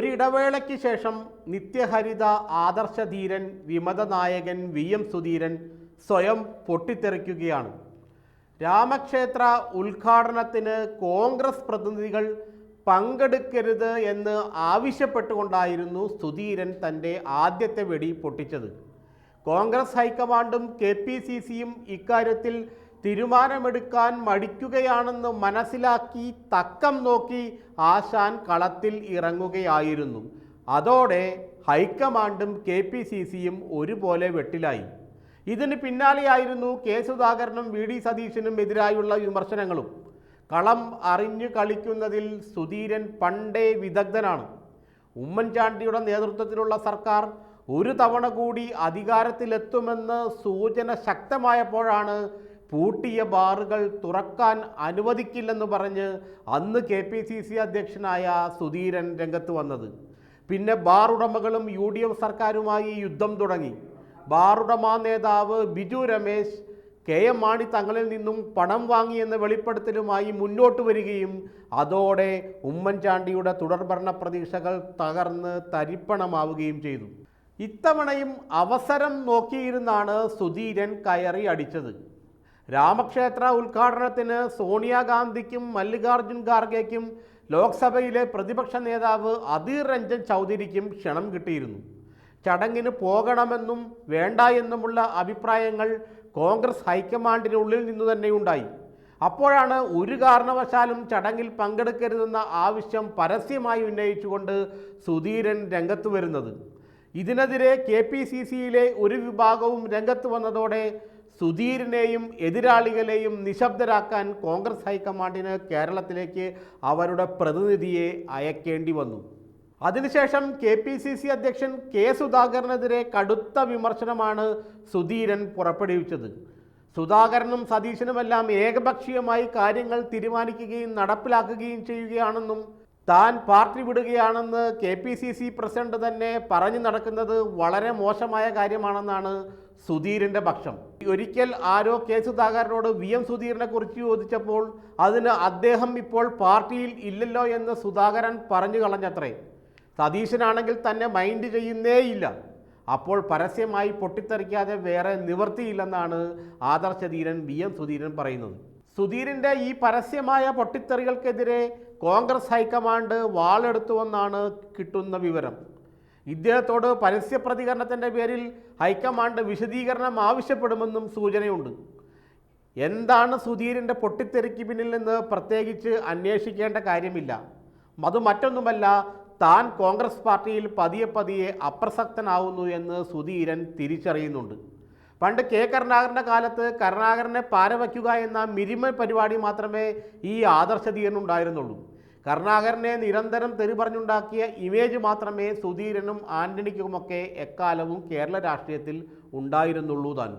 ഒരിടവേളയ്ക്ക് ശേഷം നിത്യഹരിത ആദർശധീരൻ വിമതനായകൻ വി എം സുധീരൻ സ്വയം പൊട്ടിത്തെറിക്കുകയാണ്. രാമക്ഷേത്ര ഉദ്ഘാടനത്തിന് കോൺഗ്രസ് പ്രതിനിധികൾ പങ്കെടുക്കരുത് എന്ന് ആവശ്യപ്പെട്ടുകൊണ്ടായിരുന്നു സുധീരൻ തന്റെ ആദ്യത്തെ വെടി പൊട്ടിച്ചത്. കോൺഗ്രസ് ഹൈക്കമാൻഡും കെ പി സി സിയും ഇക്കാര്യത്തിൽ തീരുമാനമെടുക്കാൻ മടിക്കുകയാണെന്ന് മനസ്സിലാക്കി തക്കം നോക്കി ആശാൻ കളത്തിൽ ഇറങ്ങുകയായിരുന്നു. അതോടെ ഹൈക്കമാൻഡും കെ പി സി സിയും ഒരുപോലെ വെട്ടിലായി. ഇതിന് പിന്നാലെയായിരുന്നു കെ സുധാകരനും വി ഡി സതീശനും എതിരായുള്ള വിമർശനങ്ങളും. കളം അറിഞ്ഞു കളിക്കുന്നതിൽ സുധീരൻ പണ്ടേ വിദഗ്ധനാണ്. ഉമ്മൻചാണ്ടിയുടെ നേതൃത്വത്തിലുള്ള സർക്കാർ ഒരു തവണ കൂടി അധികാരത്തിലെത്തുമെന്ന് സൂചന ശക്തമായപ്പോഴാണ് പൂട്ടിയ ബാറുകൾ തുറക്കാൻ അനുവദിക്കില്ലെന്ന് പറഞ്ഞ് അന്ന് കെ പി സി സി അധ്യക്ഷനായ സുധീരൻ രംഗത്ത് വന്നത്. പിന്നെ ബാർ ഉടമകളും യു ഡി എഫ് സർക്കാരുമായി യുദ്ധം തുടങ്ങി. ബാറുടമ നേതാവ് ബിജു രമേശ് കെ എം മാണി തങ്ങളിൽ നിന്നും പണം വാങ്ങിയെന്ന വെളിപ്പെടുത്തലുമായി മുന്നോട്ട് വരികയും അതോടെ ഉമ്മൻചാണ്ടിയുടെ തുടർഭരണ പ്രതീക്ഷകൾ തകർന്ന് തരിപ്പണമാവുകയും ചെയ്തു. ഇത്തവണയും അവസരം നോക്കിയിരുന്നാണ് സുധീരൻ കയറി അടിച്ചത്. രാമക്ഷേത്ര ഉദ്ഘാടനത്തിന് സോണിയാഗാന്ധിക്കും മല്ലികാർജുൻ ഖാർഗെക്കും ലോക്സഭയിലെ പ്രതിപക്ഷ നേതാവ് അധീർ രഞ്ജൻ ചൗധരിക്കും ക്ഷണം കിട്ടിയിരുന്നു. ചടങ്ങിന് പോകണമെന്നും വേണ്ട എന്നുമുള്ള അഭിപ്രായങ്ങൾ കോൺഗ്രസ് ഹൈക്കമാൻഡിനുള്ളിൽ നിന്നു തന്നെയുണ്ടായി. അപ്പോഴാണ് ഒരു കാരണവശാലും ചടങ്ങിൽ പങ്കെടുക്കരുതെന്ന ആവശ്യം പരസ്യമായി ഉന്നയിച്ചുകൊണ്ട് സുധീരൻ രംഗത്ത് വരുന്നത്. ഇതിനെതിരെ കെ പി സി സിയിലെ ഒരു വിഭാഗവും രംഗത്ത് വന്നതോടെ സുധീരനെയും എതിരാളികളെയും നിശബ്ദരാക്കാൻ കോൺഗ്രസ് ഹൈക്കമാൻഡിന് കേരളത്തിലേക്ക് അവരുടെ പ്രതിനിധിയെ അയക്കേണ്ടി വന്നു. അതിനുശേഷം കെ പി സി സി അധ്യക്ഷൻ കെ സുധാകരനെതിരെ കടുത്ത വിമർശനമാണ് സുധീരൻ പുറപ്പെടുവിച്ചത്. സുധാകരനും സതീശനുമെല്ലാം ഏകപക്ഷീയമായി കാര്യങ്ങൾ തീരുമാനിക്കുകയും നടപ്പിലാക്കുകയും ചെയ്യുകയാണെന്നും താൻ party വിടുകയാണെന്ന് K P C C president തന്നെ പറഞ്ഞു നടക്കുന്നത് വളരെ മോശമായ കാര്യമാണെന്നാണ് സുധീരിന്റെ പക്ഷം. ഒരിക്കൽ ആരോ കെ സുധാകരനോട് വി എം സുധീരനെ കുറിച്ച് ചോദിച്ചപ്പോൾ അതിന് അദ്ദേഹം ഇപ്പോൾ പാർട്ടിയിൽ ഇല്ലല്ലോ എന്ന് സുധാകരൻ പറഞ്ഞു കളഞ്ഞത്രേ. സതീശനാണെങ്കിൽ തന്നെ മൈൻഡ് ചെയ്യുന്നേയില്ല. അപ്പോൾ പരസ്യമായി പൊട്ടിത്തെറിക്കാതെ വേറെ നിവൃത്തിയില്ലെന്നാണ് ആദർശധീരൻ വി എം സുധീരൻ പറയുന്നത്. സുധീരന്റെ ഈ പരസ്യമായ പൊട്ടിത്തെറികൾക്കെതിരെ കോൺഗ്രസ് ഹൈക്കമാൻഡ് വാളെടുത്തുവെന്നാണ് കിട്ടുന്ന വിവരം. ഇദ്ദേഹത്തോട് പരസ്യ പ്രതികരണത്തിന്റെ പേരിൽ ഹൈക്കമാൻഡ് വിശദീകരണം ആവശ്യപ്പെടുമെന്നും സൂചനയുണ്ട്. എന്താണ് സുധീരിന്റെ പൊട്ടിത്തെറിക്ക് പിന്നിൽ നിന്ന് പ്രത്യേകിച്ച് അന്വേഷിക്കേണ്ട കാര്യമില്ല. അത് മറ്റൊന്നുമല്ല താൻ കോൺഗ്രസ് പാർട്ടിയിൽ പതിയെ പതിയെ അപ്രസക്തനാവുന്നു എന്ന് സുധീരൻ തിരിച്ചറിയുന്നുണ്ട്. പണ്ട് കെ കരുണാകരന്റെ കാലത്ത് കരുണാകരനെ പാരവയ്ക്കുക എന്ന മിരിമ പരിപാടി മാത്രമേ ഈ ആദർശധീരനുണ്ടായിരുന്നുള്ളൂ കരുണാകരനെ നിരന്തരം തെറി പറഞ്ഞുണ്ടാക്കിയ ഇമേജ് മാത്രമേ സുധീരനും ആന്റണിക്കുമൊക്കെ എക്കാലവും കേരള രാഷ്ട്രീയത്തിൽ ഉണ്ടായിരുന്നുള്ളൂ താൻ.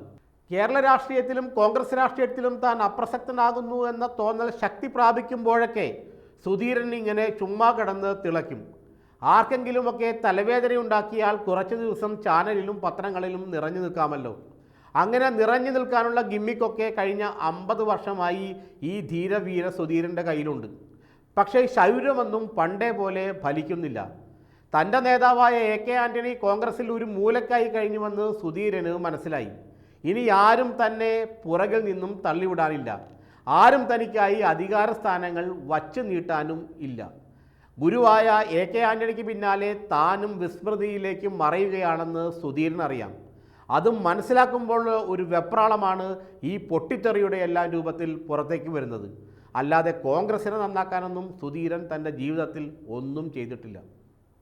കേരള രാഷ്ട്രീയത്തിലും കോൺഗ്രസ് രാഷ്ട്രീയത്തിലും താൻ അപ്രസക്തനാകുന്നു എന്ന തോന്നൽ ശക്തി പ്രാപിക്കുമ്പോഴൊക്കെ സുധീരൻ ഇങ്ങനെ ചുമ്മാ കിടന്ന് തിളയ്ക്കും. ആർക്കെങ്കിലുമൊക്കെ തലവേദന ഉണ്ടാക്കിയാൽ കുറച്ച് ദിവസം ചാനലിലും പത്രങ്ങളിലും നിറഞ്ഞു നിൽക്കാമല്ലോ. അങ്ങനെ നിറഞ്ഞു നിൽക്കാനുള്ള ഗിമ്മിക്കൊക്കെ കഴിഞ്ഞ അമ്പത് വർഷമായി ഈ ധീരവീര സുധീരന്റെ കയ്യിലുണ്ട്. പക്ഷേ ശൗര്യമൊന്നും പണ്ടേ പോലെ ഫലിക്കുന്നില്ല. തന്റെ നേതാവായ എ കെ ആന്റണി കോൺഗ്രസിൽ ഒരു മൂലക്കായി കഴിഞ്ഞുവെന്ന് സുധീരന് മനസ്സിലായി. ഇനി ആരും തന്നെ പുറകിൽ നിന്നും തള്ളിവിടാനില്ല. ആരും തനിക്കായി അധികാര സ്ഥാനങ്ങൾ വച്ചു നീട്ടാനും ഇല്ല. ഗുരുവായ എ കെ ആന്റണിക്ക് പിന്നാലെ താനും വിസ്മൃതിയിലേക്ക് മറയുകയാണെന്ന് സുധീരനറിയാം. അതും മനസ്സിലാക്കുമ്പോൾ ഒരു വെപ്രാളമാണ് ഈ പൊട്ടിത്തെറിയുടെ എല്ലാ രൂപത്തിൽ പുറത്തേക്ക് വരുന്നത്. അല്ലാതെ കോൺഗ്രസിനെ നന്നാക്കാനൊന്നും സുധീരൻ തന്റെ ജീവിതത്തിൽ ഒന്നും ചെയ്തിട്ടില്ല.